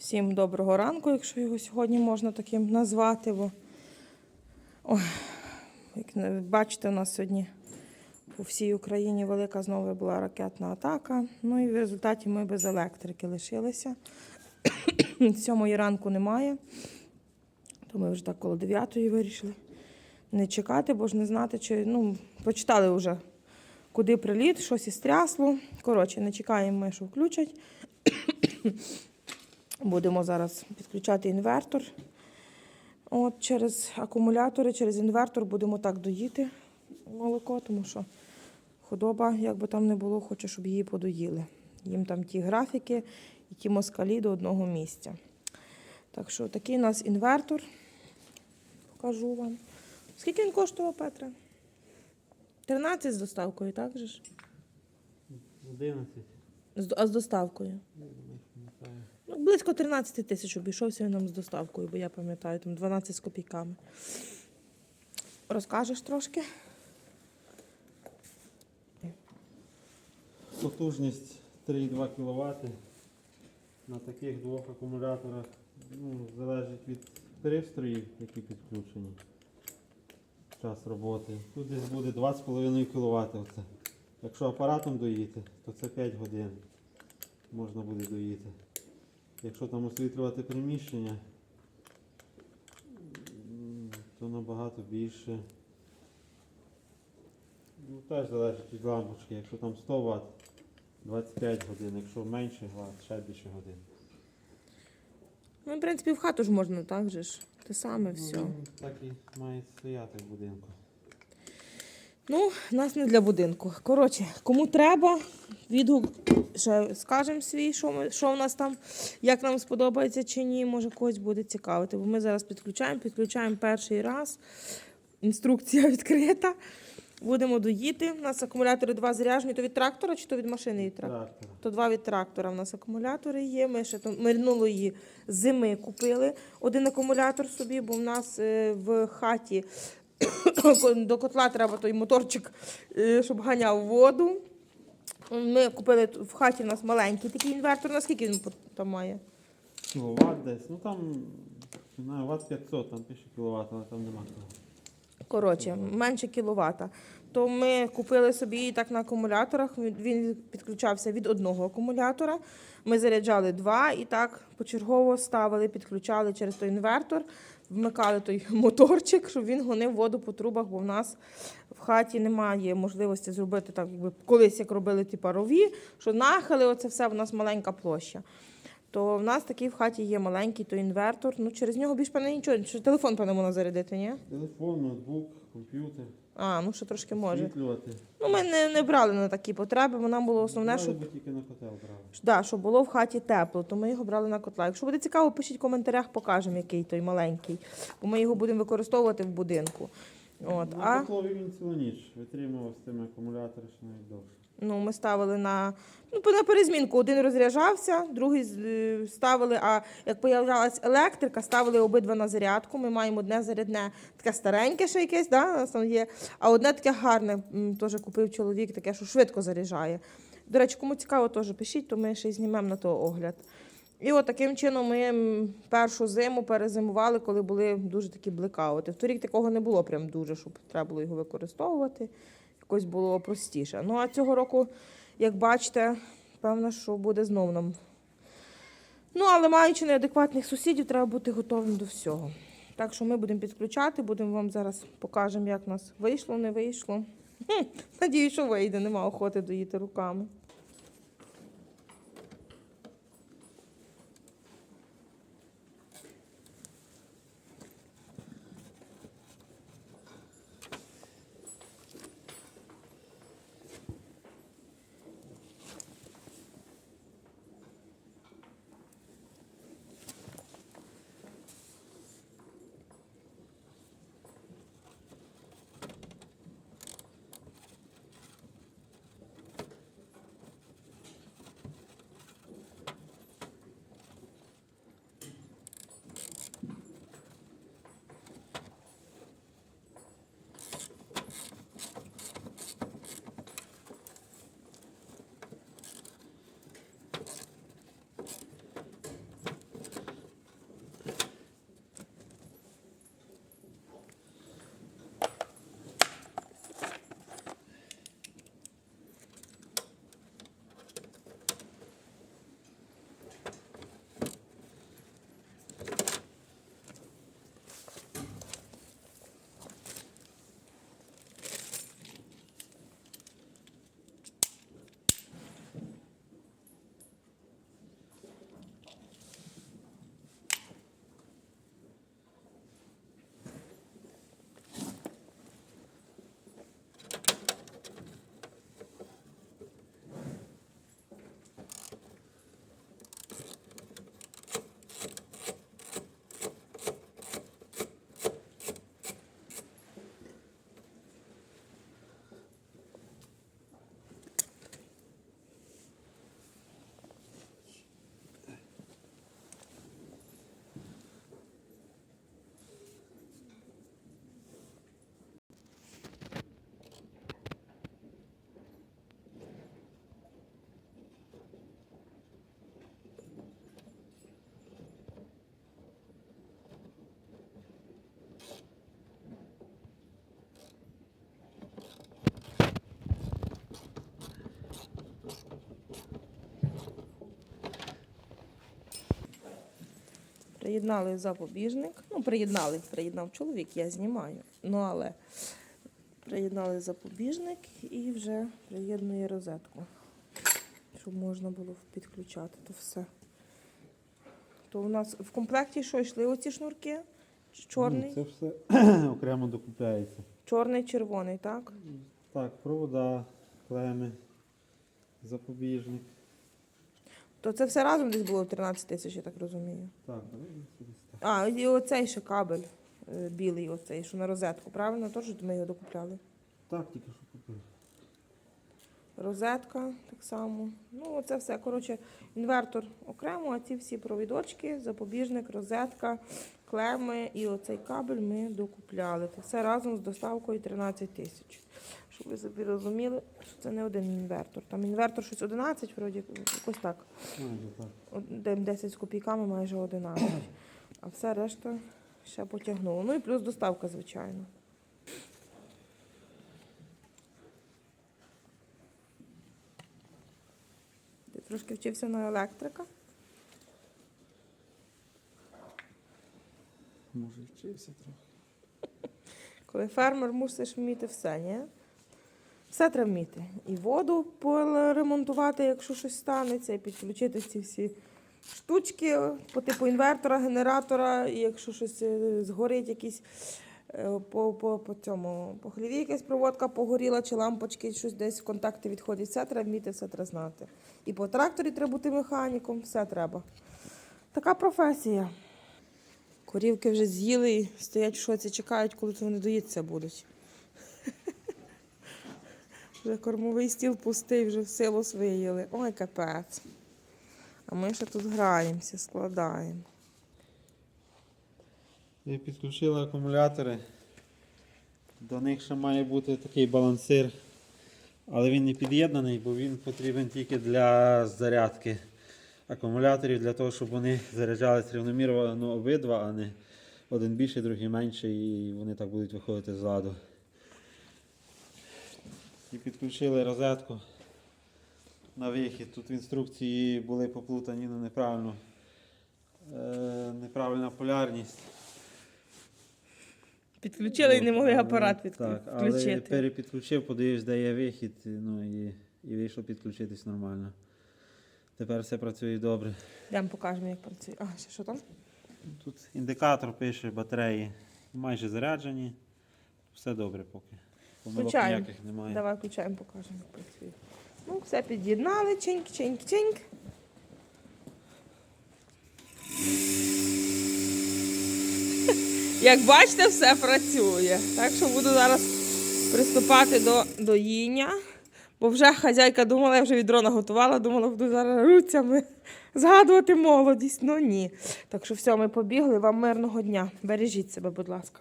Всім доброго ранку, якщо його сьогодні можна таким назвати. Бо... Ой, як бачите, у нас сьогодні по всій Україні велика знову була ракетна атака. Ну і в результаті ми без електрики лишилися. Сьомої ранку немає. То ми вже так коло дев'ятої вирішили не чекати, бо ж не знати, чи ну, почитали вже, куди приліт, щось і стрясло. Коротше, не чекаємо ми, що включать. Будемо зараз підключати інвертор. От через акумулятори, через інвертор будемо так доїти молоко, тому що худоба, як би там не було, хоче, щоб її подоїли. Їм там ті графіки і ті москалі до одного місця. Так що такий у нас інвертор. Покажу вам. Скільки він коштував, Петре? 13 з доставкою, так же ж? 11. А з доставкою? Ну, близько 13 тисяч обійшовся він нам з доставкою, бо я пам'ятаю, там 12 з копійками. Розкажеш трошки? Потужність 3,2 кВт. На таких двох акумуляторах ну, залежить від пристроїв, які підключені. Час роботи. Тут десь буде 2,5 кВт. Якщо апаратом доїти, то це 5 годин можна буде доїти. Якщо там освітлювати приміщення, то набагато більше. Ну, теж залежить від лампочки. Якщо там 100 Вт, 25 годин, якщо менше Вт, ще більше годин. Ну, в принципі, в хату ж можна, так же ж. Те саме все. Ну, він так і має стояти в будинку. Ну, нас не для будинку. Коротше, кому треба, відгук ще скажемо свій, що, ми, що в нас там, як нам сподобається чи ні, може когось буде цікавити. Бо ми зараз підключаємо, підключаємо перший раз. Інструкція відкрита. Будемо доїти. У нас акумулятори два заряджені. То від трактора чи то від машини від трактора? То два від трактора в нас акумулятори є. Ми ще там минулої зими купили один акумулятор собі, бо в нас е, в хаті до котла треба той моторчик, е, щоб ганяв воду. Ми купили в хаті у нас маленький такий інвертор. Наскільки він там має? Кіловат десь. Ну там, не знаю, ват 500, там пише кіловат, але там нема того. Коротше, менше кіловата. То ми купили собі так на акумуляторах. Він- підключався від одного акумулятора. Ми заряджали два і так почергово ставили, підключали через той інвертор, вмикали той моторчик, щоб він гонив воду по трубах, бо в нас в хаті немає можливості зробити так, якби колись як робили ті парові, що нахили, оце все в нас маленька площа. То в нас такий в хаті є маленький той інвертор. Ну через нього більш певне нічого. Що телефон певне можна зарядити, ні? Телефон, ноутбук, комп'ютер, А, ну ще трошки може. освітлювати. Ну, ми не, не брали на такі потреби, бо нам було основне, щоб, бо тільки на котел брали. да, щоб було в хаті тепло, то ми його брали на котла. Якщо буде цікаво, пишіть в коментарях, покажемо, який той маленький. Бо ми його будемо використовувати в будинку. От, На а котлові він цілу ніч витримував з тими акумуляторами, що навіть довше. ну, ми ставили на, ну, на перезмінку. Один розряджався, другий е, ставили, а як появлялась електрика, ставили обидва на зарядку. Ми маємо одне зарядне, таке стареньке ще якесь, да, є, а одне таке гарне, теж купив чоловік, таке, що швидко заряджає. До речі, кому цікаво, теж пишіть, то ми ще й знімемо на то огляд. І от таким чином ми першу зиму перезимували, коли були дуже такі блекаути. Торік такого не було прям дуже, щоб треба було його використовувати. Якось було простіше. Ну а цього року, як бачите, певно, що буде знов нам. Ну, але маючи неадекватних сусідів, треба бути готовим до всього. Так що ми будемо підключати, будемо вам зараз покажемо, як в нас вийшло, не вийшло. Надію, що вийде, нема охоти доїти руками. Приєднали запобіжник. Ну, приєднали, приєднав чоловік, я знімаю. Ну, але приєднали запобіжник і вже приєднує розетку. Щоб можна було підключати то все. То у нас в комплекті що йшли оці шнурки? Чорний, Ну, це все окремо докупляється. чорний, червоний, так? Так, провода, клеми, запобіжник. То це все разом десь було 13 тисяч, я так розумію. Так, ну, так. А, і оцей ще кабель е, білий, оцей, що на розетку, правильно? Тож ми його докупляли. Так, тільки що купив. Розетка так само. Ну, оце все. Коротше, інвертор окремо, а ці всі провідочки, запобіжник, розетка, клеми і оцей кабель ми докупляли. Це все разом з доставкою 13 тисяч. Щоб ви собі розуміли, що це не один інвертор. Там інвертор щось 11, вроді, якось так. Майже так. От де 10 з копійками, майже 11. А все решта ще потягнуло. Ну і плюс доставка, звичайно. Ти трошки вчився на електрика? Може, вчився трохи. Коли фермер мусиш вміти все, ні? Все треба вміти. І воду поремонтувати, якщо щось станеться, і підключити ці всі штучки по типу інвертора, генератора, і якщо щось е, згорить, якісь е, по, цьому по хліві якась проводка погоріла, чи лампочки, щось десь в контакти відходять. Все треба вміти, все треба знати. І по тракторі треба бути механіком, все треба. Така професія. Корівки вже з'їли стоять в шоці, чекають, коли вони доїться будуть. Вже кормовий стіл пустий, вже в силу виїли. Ой, капець. А ми ще тут граємося, складаємо. І підключили акумулятори. До них ще має бути такий балансир, але він не під'єднаний, бо він потрібен тільки для зарядки акумуляторів, для того, щоб вони заряджались рівномірно обидва, а не один більший, другий менший, і вони так будуть виходити з ладу. І підключили розетку на вихід. Тут в інструкції були поплутані на неправильну, е, неправильна полярність. Підключили і не могли апарат Так, але підключити. перепідключив, подивився, де є вихід, ну і, і вийшло підключитись нормально. Тепер все працює добре. Йдемо покажемо, як працює. А, ще що там? Тут індикатор пише, батареї майже заряджені. Все добре поки. Включаємо. ніяких немає. Давай включаємо, покажемо, як працює. Ну, все під'єднали, чинк, чинк, чинк. Як бачите, все працює. Так що буду зараз приступати до доїння. Бо вже хазяйка думала, я вже відро наготувала, думала, буду зараз руцями згадувати молодість. Ну ні. Так що все, ми побігли. Вам мирного дня. Бережіть себе, будь ласка.